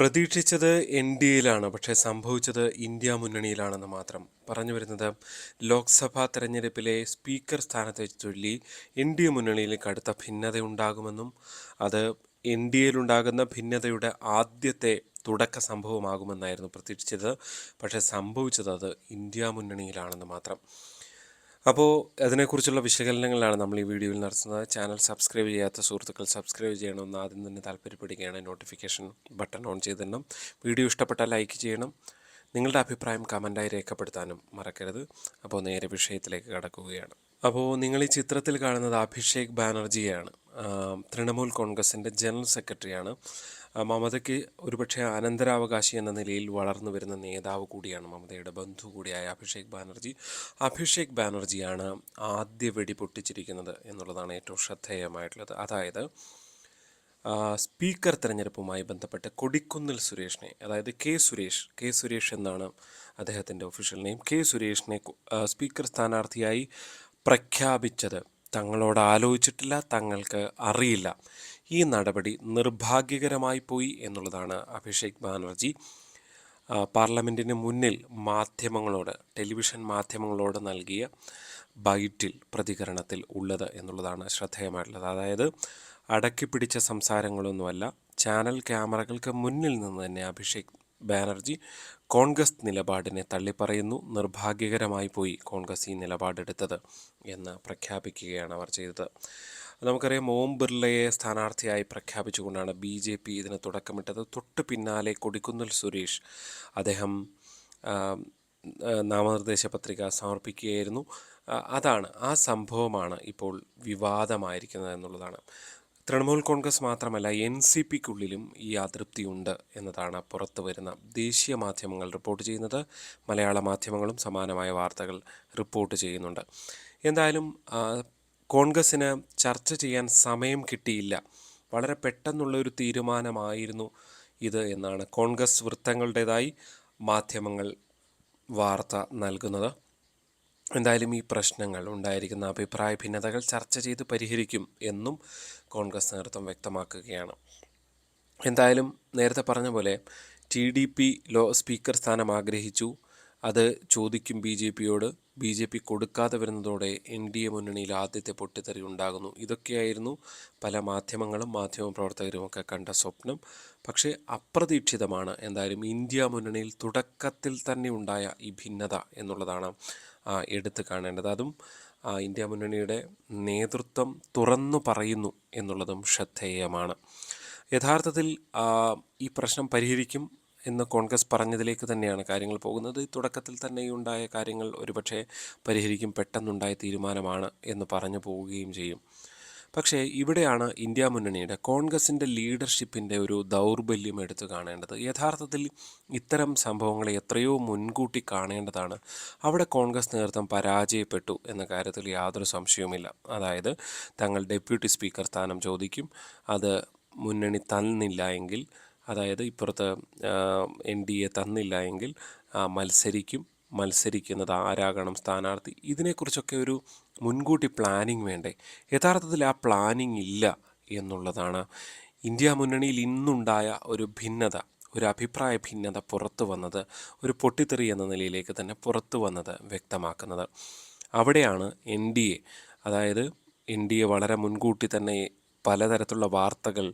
പ്രതീക്ഷിച്ചത് N D എയിലാണ് പക്ഷേ സംഭവിച്ചത് ഇന്ത്യ മുന്നണിയിലാണെന്ന് മാത്രം പറഞ്ഞു വരുന്നത്. ലോക്സഭാ തെരഞ്ഞെടുപ്പിലെ സ്പീക്കർ സ്ഥാനത്തെ ചൊല്ലി എൻ ഡി എ മുന്നണിയിൽ കടുത്ത ഭിന്നതയുണ്ടാകുമെന്നും അത് എൻ ഡി എയിലുണ്ടാകുന്ന ഭിന്നതയുടെ ആദ്യത്തെ തുടക്ക സംഭവമാകുമെന്നായിരുന്നു പ്രതീക്ഷിച്ചത്. പക്ഷേ സംഭവിച്ചത് അത് ഇന്ത്യ മുന്നണിയിലാണെന്ന് മാത്രം. അപ്പോൾ അതിനെക്കുറിച്ചുള്ള വിശകലനങ്ങളാണ് നമ്മൾ ഈ വീഡിയോയിൽ നടത്തുന്നത്. ചാനൽ സബ്സ്ക്രൈബ് ചെയ്യാത്ത സുഹൃത്തുക്കൾ സബ്സ്ക്രൈബ് ചെയ്യണമെന്ന് ആദ്യം തന്നെ താല്പര്യപ്പെടുകയാണ്. നോട്ടിഫിക്കേഷൻ ബട്ടൺ ഓൺ ചെയ്തിടണം. വീഡിയോ ഇഷ്ടപ്പെട്ടാൽ ലൈക്ക് ചെയ്യണം. നിങ്ങളുടെ അഭിപ്രായം കമന്റായി രേഖപ്പെടുത്താനും മറക്കരുത്. അപ്പോൾ നേരെ വിഷയത്തിലേക്ക് കടക്കുകയാണ്. അപ്പോൾ നിങ്ങൾ ഈ ചിത്രത്തിൽ കാണുന്നത് അഭിഷേക് ബാനർജിയാണ്. തൃണമൂൽ കോൺഗ്രസിന്റെ ജനറൽ സെക്രട്ടറിയാണ്. മമതയ്ക്ക് ഒരുപക്ഷെ അനന്തരാവകാശി എന്ന നിലയിൽ വളർന്നു വരുന്ന നേതാവ് കൂടിയാണ് മമതയുടെ ബന്ധു കൂടിയായ അഭിഷേക് ബാനർജി. അഭിഷേക് ബാനർജിയാണ് ആദ്യ വെടി പൊട്ടിച്ചിരിക്കുന്നത് എന്നുള്ളതാണ് ഏറ്റവും ശ്രദ്ധേയമായിട്ടുള്ളത്. അതായത് സ്പീക്കർ തിരഞ്ഞെടുപ്പുമായി ബന്ധപ്പെട്ട് കൊടിക്കുന്നിൽ സുരേഷിനെ അതായത് കെ സുരേഷ് കെ സുരേഷ് എന്നാണ് അദ്ദേഹത്തിന്റെ ഒഫീഷ്യൽ നെയിം. കെ സുരേഷിനെ സ്പീക്കർ സ്ഥാനാർത്ഥിയായി പ്രഖ്യാപിച്ചത് തങ്ങളോട് ആലോചിച്ചിട്ടില്ല തങ്ങൾക്ക് അറിയില്ല. ഈ നടപടി നിർഭാഗ്യകരമായി പോയി എന്നുള്ളതാണ് അഭിഷേക് ബാനർജി. പാർലമെന്റിന് മുന്നിൽ മാധ്യമങ്ങളോട് ടെലിവിഷൻ മാധ്യമങ്ങളോട് നൽകിയ ബൈറ്റിൽ പ്രതികരണത്തിൽ ഉള്ളത് എന്നുള്ളതാണ് ശ്രദ്ധേയമായിട്ടുള്ളത്. അതായത് അടക്കി പിടിച്ച സംസാരങ്ങളൊന്നുമല്ല ചാനൽ ക്യാമറകൾക്ക് മുന്നിൽ നിന്ന് തന്നെ അഭിഷേക് ബാനർജി കോൺഗ്രസ് നിലപാടിനെ തള്ളിപ്പറയുന്നു നിർഭാഗ്യകരമായി പോയി കോൺഗ്രസ് ഈ നിലപാടെടുത്തത് എന്ന് പ്രഖ്യാപിക്കുകയാണ് അവർ ചെയ്തത്. നമുക്കറിയാം ഓം ബിർളയെ സ്ഥാനാർത്ഥിയായി പ്രഖ്യാപിച്ചുകൊണ്ടാണ് ബി ജെ പി ഇതിന് തുടക്കമിട്ടത്. തൊട്ട് പിന്നാലെ കൊടിക്കുന്നിൽ സുരേഷ് അദ്ദേഹം നാമനിർദ്ദേശ പത്രിക സമർപ്പിക്കുകയായിരുന്നു. അതാണ് ആ സംഭവമാണ് ഇപ്പോൾ വിവാദമായിരിക്കുന്നത് എന്നുള്ളതാണ്. തൃണമൂൽ കോൺഗ്രസ് മാത്രമല്ല എൻ സി പിക്കുള്ളിലും ഈ അതൃപ്തിയുണ്ട് എന്നതാണ് പുറത്തു വരുന്ന ദേശീയ മാധ്യമങ്ങൾ റിപ്പോർട്ട് ചെയ്യുന്നത്. മലയാള മാധ്യമങ്ങളും സമാനമായ വാർത്തകൾ റിപ്പോർട്ട് ചെയ്യുന്നുണ്ട്. എന്തായാലും കോൺഗ്രസ്സിന് ചർച്ച ചെയ്യാൻ സമയം കിട്ടിയില്ല. വളരെ പെട്ടെന്നുള്ള ഒരു തീരുമാനമായിരുന്നു ഇത് എന്നാണ് കോൺഗ്രസ് വൃത്തങ്ങളുടേതായി മാധ്യമങ്ങൾ വാർത്ത നൽകുന്നത്. എന്തായാലും ഈ പ്രശ്നങ്ങൾ ഉണ്ടായിരിക്കുന്ന അഭിപ്രായ ഭിന്നതകൾ ചർച്ച ചെയ്ത് പരിഹരിക്കും എന്നും കോൺഗ്രസ് നേതൃത്വം വ്യക്തമാക്കുകയാണ്. എന്തായാലും നേരത്തെ പറഞ്ഞ പോലെ ടി ഡി പി ലോ സ്പീക്കർ സ്ഥാനം ആഗ്രഹിച്ചു. അത് ചോദിക്കും ബി ജെ പിയോട്. ബി ജെ പി കൊടുക്കാതെ വരുന്നതോടെ എൻ ഡി എ മുന്നണിയിൽ ആദ്യത്തെ പൊട്ടിത്തെറി ഉണ്ടാകുന്നു. ഇതൊക്കെയായിരുന്നു പല മാധ്യമങ്ങളും മാധ്യമപ്രവർത്തകരും ഒക്കെ കണ്ട സ്വപ്നം. പക്ഷേ അപ്രതീക്ഷിതമാണ് എന്തായാലും ഇന്ത്യ മുന്നണിയിൽ തുടക്കത്തിൽ തന്നെ ഉണ്ടായ ഈ ഭിന്നത എന്നുള്ളതാണ് എടുത്തു കാണേണ്ടത്. അതും ഇന്ത്യ മുന്നണിയുടെ നേതൃത്വം തുറന്നു പറയുന്നു എന്നുള്ളതും ശ്രദ്ധേയമാണ്. യഥാർത്ഥത്തിൽ ഈ പ്രശ്നം പരിഹരിക്കും എന്ന് കോൺഗ്രസ് പറഞ്ഞതിലേക്ക് തന്നെയാണ് കാര്യങ്ങൾ പോകുന്നത്. തുടക്കത്തിൽ തന്നെ ഉണ്ടായ കാര്യങ്ങൾ ഒരുപക്ഷെ പരിഹരിക്കും പെട്ടെന്നുണ്ടായ തീരുമാനമാണ് എന്ന് പറഞ്ഞു പോവുകയും ചെയ്യും. പക്ഷേ ഇവിടെയാണ് ഇന്ത്യ മുന്നണിയുടെ കോൺഗ്രസിന്റെ ലീഡർഷിപ്പിന്റെ ഒരു ദൗർബല്യം എടുത്തു കാണേണ്ടത്. യഥാർത്ഥത്തിൽ ഇത്തരം സംഭവങ്ങളെ എത്രയോ മുൻകൂട്ടി കാണേണ്ടതാണ്. അവിടെ കോൺഗ്രസ് നേതൃത്വം പരാജയപ്പെട്ടു എന്ന കാര്യത്തിൽ യാതൊരു സംശയവുമില്ല. അതായത് തങ്ങൾ ഡെപ്യൂട്ടി സ്പീക്കർ സ്ഥാനം ചോദിക്കും അത് മുന്നണി തന്നില്ല എങ്കിൽ അതായത് ഇപ്പുറത്ത് എൻ ഡി എ തന്നില്ല എങ്കിൽ മത്സരിക്കും. മത്സരിക്കുന്നത് ആരാകണം? സ്ഥാനാർത്ഥി. ഇതിനെക്കുറിച്ചൊക്കെ ഒരു മുൻകൂട്ടി പ്ലാനിങ് വേണ്ടേ? യഥാർത്ഥത്തിൽ ആ പ്ലാനിങ് ഇല്ല എന്നുള്ളതാണ് ഇന്ത്യ മുന്നണിയിൽ ഇന്നുണ്ടായ ഒരു ഭിന്നത ഒരു അഭിപ്രായ ഭിന്നത പുറത്തു വന്നത് ഒരു പൊട്ടിത്തെറി എന്ന നിലയിലേക്ക് തന്നെ പുറത്തു വന്നത് വ്യക്തമാക്കുന്നത്. അവിടെയാണ് എൻ ഡി എ അതായത് എൻ ഡി എ വളരെ മുൻകൂട്ടി തന്നെ പലതരത്തിലുള്ള വാർത്തകൾ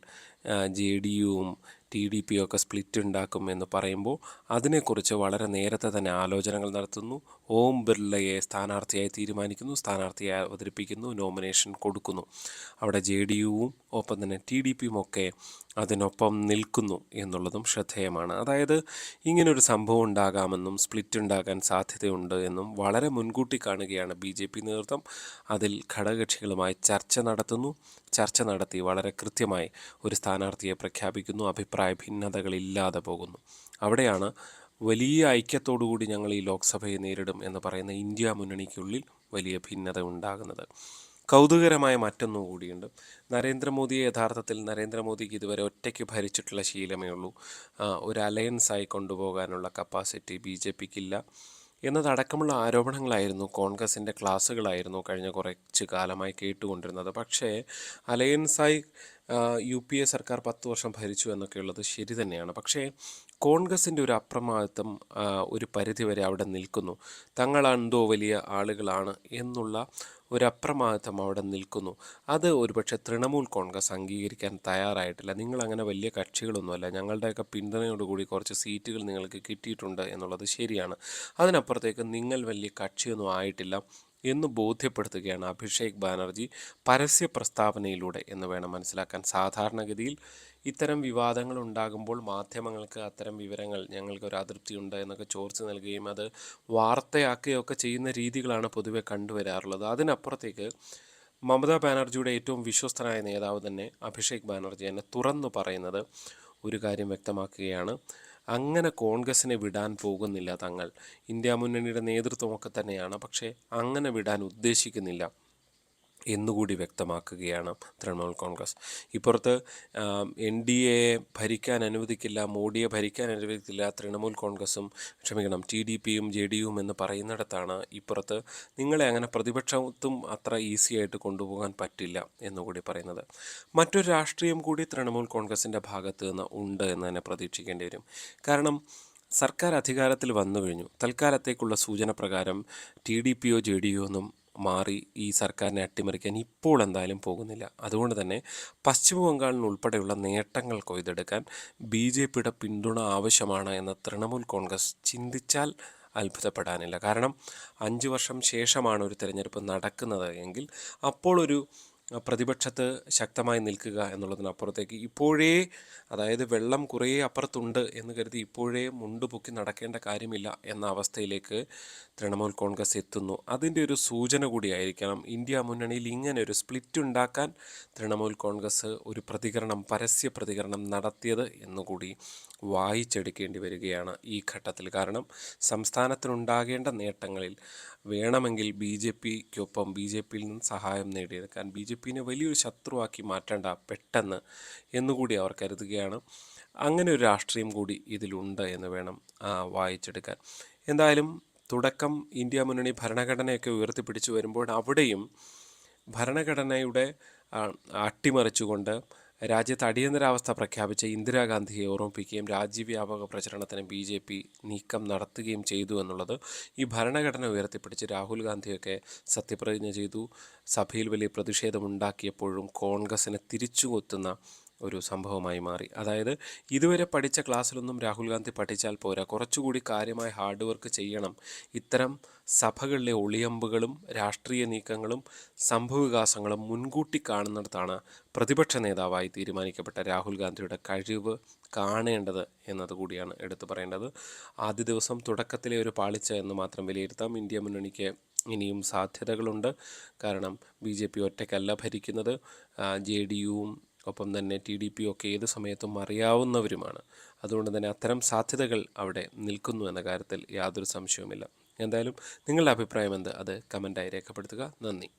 ജെ ഡി യുവും ടി ഡി പി ഒക്കെ സ്പ്ലിറ്റ് ഉണ്ടാക്കും എന്ന് പറയുമ്പോൾ അതിനെക്കുറിച്ച് വളരെ നേരത്തെ തന്നെ ആലോചനകൾ നടത്തുന്നു. ഓം ബിർളയെ സ്ഥാനാർത്ഥിയായി തീരുമാനിക്കുന്നു സ്ഥാനാർത്ഥിയെ അവതരിപ്പിക്കുന്നു നോമിനേഷൻ കൊടുക്കുന്നു. അവിടെ ജെ ഡി യുവും ഒപ്പം തന്നെ ടി ഡി പിയും ഒക്കെ അതിനൊപ്പം നിൽക്കുന്നു എന്നുള്ളതും ശ്രദ്ധേയമാണ്. അതായത് ഇങ്ങനൊരു സംഭവം ഉണ്ടാകാമെന്നും സ്പ്ലിറ്റ് ഉണ്ടാകാൻ സാധ്യതയുണ്ട് എന്നും വളരെ മുൻകൂട്ടി കാണുകയാണ് ബി ജെ പി നേതൃത്വം. അതിൽ ഘടകകക്ഷികളുമായി ചർച്ച നടത്തുന്നു. ചർച്ച നടത്തി വളരെ കൃത്യമായി ഒരു സ്ഥാനാർത്ഥിയെ പ്രഖ്യാപിക്കുന്നു. അഭിപ്രായ ഭിന്നതകളില്ലാതെ പോകുന്നു. അവിടെയാണ് വലിയ ഐക്യത്തോടുകൂടി ഞങ്ങൾ ഈ ലോക്സഭയെ നേരിടും എന്ന് പറയുന്ന ഇന്ത്യ മുന്നണിക്കുള്ളിൽ വലിയ ഭിന്നത ഉണ്ടാകുന്നത്. കൗതുകരമായ മറ്റൊന്നു കൂടിയുണ്ട്. നരേന്ദ്രമോദിയെ യഥാർത്ഥത്തിൽ നരേന്ദ്രമോദിക്ക് ഇതുവരെ ഒറ്റയ്ക്ക് ഭരിച്ചിട്ടുള്ള ശീലമേ ഉള്ളൂ. ഒരു അലയൻസായി കൊണ്ടുപോകാനുള്ള കപ്പാസിറ്റി ബി ജെ പിക്കില്ല. എന്നതടക്കമുള്ള ആരോപണങ്ങളായിരുന്നു കോൺഗ്രസിന്റെ ക്ലാസ്സുകളായിരുന്നു കഴിഞ്ഞ കുറച്ച് കാലമായി കേട്ടുകൊണ്ടിരുന്നത്. പക്ഷേ അലയൻസായി യു പി എ സർക്കാർ പത്ത് വർഷം ഭരിച്ചു എന്നൊക്കെയുള്ളത് ശരി തന്നെയാണ്. പക്ഷേ കോൺഗ്രസിന്റെ ഒരു അപ്രമാദിത്വം ഒരു പരിധിവരെ അവിടെ നിൽക്കുന്നു. തങ്ങളെന്തോ വലിയ ആളുകളാണ് എന്നുള്ള ഒരു അപ്രമാദിത്വം അവിടെ നിൽക്കുന്നു. അത് ഒരുപക്ഷെ തൃണമൂൽ കോൺഗ്രസ് അംഗീകരിക്കാൻ തയ്യാറായിട്ടില്ല. നിങ്ങൾ അങ്ങനെ വലിയ കക്ഷികളൊന്നുമല്ല. ഞങ്ങളുടെയൊക്കെ പിന്തുണയോടുകൂടി കുറച്ച് സീറ്റുകൾ നിങ്ങൾക്ക് കിട്ടിയിട്ടുണ്ട് എന്നുള്ളത് ശരിയാണ്. അതിനപ്പുറത്തേക്ക് നിങ്ങൾ വലിയ കക്ഷിയൊന്നും ആയിട്ടില്ല. എന്ന് ബോധ്യപ്പെടുത്തുകയാണ് അഭിഷേക് ബാനർജി പരസ്യ പ്രസ്താവനയിലൂടെ എന്ന് വേണം മനസ്സിലാക്കാൻ. സാധാരണഗതിയിൽ ഇത്തരം വിവാദങ്ങൾ ഉണ്ടാകുമ്പോൾ മാധ്യമങ്ങൾക്ക് അത്തരം വിവരങ്ങൾ ഞങ്ങൾക്ക് ഒരു അതൃപ്തിയുണ്ട് എന്നൊക്കെ ചോർച്ച നൽകുകയും അത് വാർത്തയാക്കുകയൊക്കെ ചെയ്യുന്ന രീതികളാണ് പൊതുവെ കണ്ടുവരാറുള്ളത്. അതിനപ്പുറത്തേക്ക് മമതാ ബാനർജിയുടെ ഏറ്റവും വിശ്വസ്തനായ നേതാവ് തന്നെ അഭിഷേക് ബാനർജി എന്നെ തുറന്നു പറയുന്നത് ഒരു കാര്യം വ്യക്തമാക്കുകയാണ്. അങ്ങനെ കോൺഗ്രസിനെ വിടാൻ പോകുന്നില്ല തങ്ങൾ. ഇന്ത്യ മുന്നണിയുടെ നേതൃത്വമൊക്കെ തന്നെയാണ്. പക്ഷേ അങ്ങനെ വിടാൻ ഉദ്ദേശിക്കുന്നില്ല. എന്നുകൂടി വ്യക്തമാക്കുകയാണ് തൃണമൂൽ കോൺഗ്രസ്. ഇപ്പുറത്ത് എൻ ഡി എ ഭരിക്കാൻ അനുവദിക്കില്ല മോഡിയെ ഭരിക്കാൻ അനുവദിക്കില്ല തൃണമൂൽ കോൺഗ്രസും ക്ഷമിക്കണം ടി ഡി പിയും ജെ ഡി യുവും എന്ന് പറയുന്നിടത്താണ് ഇപ്പുറത്ത് നിങ്ങളെ അങ്ങനെ പ്രതിപക്ഷത്തും അത്ര ഈസി ആയിട്ട് കൊണ്ടുപോകാൻ പറ്റില്ല എന്നുകൂടി പറയുന്നത്. മറ്റൊരു രാഷ്ട്രീയം കൂടി തൃണമൂൽ കോൺഗ്രസിന്റെ ഭാഗത്ത് നിന്ന് ഉണ്ട് എന്ന് തന്നെ പ്രതീക്ഷിക്കേണ്ടി വരും. കാരണം സർക്കാർ അധികാരത്തിൽ വന്നു കഴിഞ്ഞു. തൽക്കാലത്തേക്കുള്ള സൂചന പ്രകാരം ടി ഡി പിയോ ജെ ഡി യോ ഒന്നും മാറി ഈ സർക്കാരിനെ അട്ടിമറിക്കാൻ ഇപ്പോൾ എന്തായാലും പോകുന്നില്ല. അതുകൊണ്ട് തന്നെ പശ്ചിമ ബംഗാളിന് ഉൾപ്പെടെയുള്ള നേട്ടങ്ങൾ കൊയ്തെടുക്കാൻ ബി ജെ പിയുടെ പിന്തുണ ആവശ്യമാണ് എന്ന് തൃണമൂൽ കോൺഗ്രസ് ചിന്തിച്ചാൽ അത്ഭുതപ്പെടാനില്ല. കാരണം അഞ്ച് വർഷം ശേഷമാണ് ഒരു തിരഞ്ഞെടുപ്പ് നടക്കുന്നത് എങ്കിൽ അപ്പോൾ ഒരു പ്രതിപക്ഷത്ത് ശക്തമായി നിൽക്കുക എന്നുള്ളതിനപ്പുറത്തേക്ക് ഇപ്പോഴേ അതായത് വെള്ളം കുറേ അപ്പുറത്തുണ്ട് എന്ന് കരുതി ഇപ്പോഴേ മുണ്ടുപൊക്കി നടക്കേണ്ട കാര്യമില്ല എന്ന അവസ്ഥയിലേക്ക് തൃണമൂൽ കോൺഗ്രസ് എത്തുന്നു. അതിന്റെ ഒരു സൂചന കൂടിയായിരിക്കണം. ഇന്ത്യ മുന്നണിയിൽ ഇങ്ങനെ ഒരു സ്പ്ലിറ്റ് ഉണ്ടാക്കാൻ തൃണമൂൽ കോൺഗ്രസ് ഒരു പ്രതികരണം പരസ്യ പ്രതികരണം നടത്തിയത് എന്നുകൂടി വായിച്ചെടുക്കേണ്ടി വരികയാണ് ഈ ഘട്ടത്തിൽ. കാരണം സംസ്ഥാനത്തിനുണ്ടാകേണ്ട നേട്ടങ്ങളിൽ വേണമെങ്കിൽ ബി ജെ പിക്കൊപ്പം ബി ജെ പിയിൽ നിന്ന് സഹായം നേടിയെടുക്കാൻ ബി ജെ പിനെ വലിയൊരു ശത്രുവാക്കി മാറ്റേണ്ട പെട്ടെന്ന് എന്നുകൂടി അവർ കരുതുകയാണ്. അങ്ങനെ ഒരു രാഷ്ട്രീയം കൂടി ഇതിലുണ്ട് എന്ന് വേണം വായിച്ചെടുക്കാൻ. എന്തായാലും തുടക്കം ഇന്ത്യ മുന്നണി ഭരണഘടനയൊക്കെ ഉയർത്തിപ്പിടിച്ചു വരുമ്പോൾ അവിടെയും ഭരണഘടനയുടെ അട്ടിമറിച്ചുകൊണ്ട് രാജ്യത്ത് അടിയന്തരാവസ്ഥ പ്രഖ്യാപിച്ച ഇന്ദിരാഗാന്ധിയെ ഓർമ്മിപ്പിക്കുകയും രാജ്യവ്യാപക പ്രചരണത്തിന് ബി ജെ പി നീക്കം നടത്തുകയും ചെയ്തു എന്നുള്ളത് ഈ ഭരണഘടന ഉയർത്തിപ്പിടിച്ച് രാഹുൽ ഗാന്ധിയൊക്കെ സത്യപ്രതിജ്ഞ ചെയ്തു. സഭയിൽ വലിയ പ്രതിഷേധമുണ്ടാക്കിയപ്പോഴും കോൺഗ്രസിനെ തിരിച്ചുകൊത്തുന്ന ഒരു സംഭവമായി മാറി. അതായത് ഇതുവരെ പഠിച്ച ക്ലാസ്സിലൊന്നും രാഹുൽ ഗാന്ധി പഠിച്ചാൽ പോരാ. കുറച്ചുകൂടി കാര്യമായ ഹാർഡ് വർക്ക് ചെയ്യണം. ഇത്തരം സഭകളിലെ ഒളിയമ്പുകളും രാഷ്ട്രീയ നീക്കങ്ങളും സംഭവവികാസങ്ങളും മുൻകൂട്ടി കാണുന്നിടത്താണ് പ്രതിപക്ഷ നേതാവായി തീരുമാനിക്കപ്പെട്ട രാഹുൽ ഗാന്ധിയുടെ കഴിവ് കാണേണ്ടത് എന്നതുകൂടിയാണ് എടുത്തു പറയേണ്ടത്. ആദ്യ ദിവസം തുടക്കത്തിലെ ഒരു പാളിച്ച എന്ന് മാത്രം വിലയിരുത്താം. ഇന്ത്യ മുന്നണിക്ക് ഇനിയും സാധ്യതകളുണ്ട്. കാരണം ബി ജെ പി ഒറ്റയ്ക്കല്ല ഭരിക്കുന്നത്. ജെ ഡി യുവും ഒപ്പം തന്നെ ടി ഡി പി ഒക്കെ ഏത് സമയത്തും അറിയാവുന്നവരുമാണ്. അതുകൊണ്ട് തന്നെ അത്തരം സാധ്യതകൾ അവിടെ നിൽക്കുന്നു എന്ന കാര്യത്തിൽ യാതൊരു സംശയവുമില്ല. എന്തായാലും നിങ്ങളുടെ അഭിപ്രായം എന്ത്? അത് കമന്റായി രേഖപ്പെടുത്തുക. നന്ദി.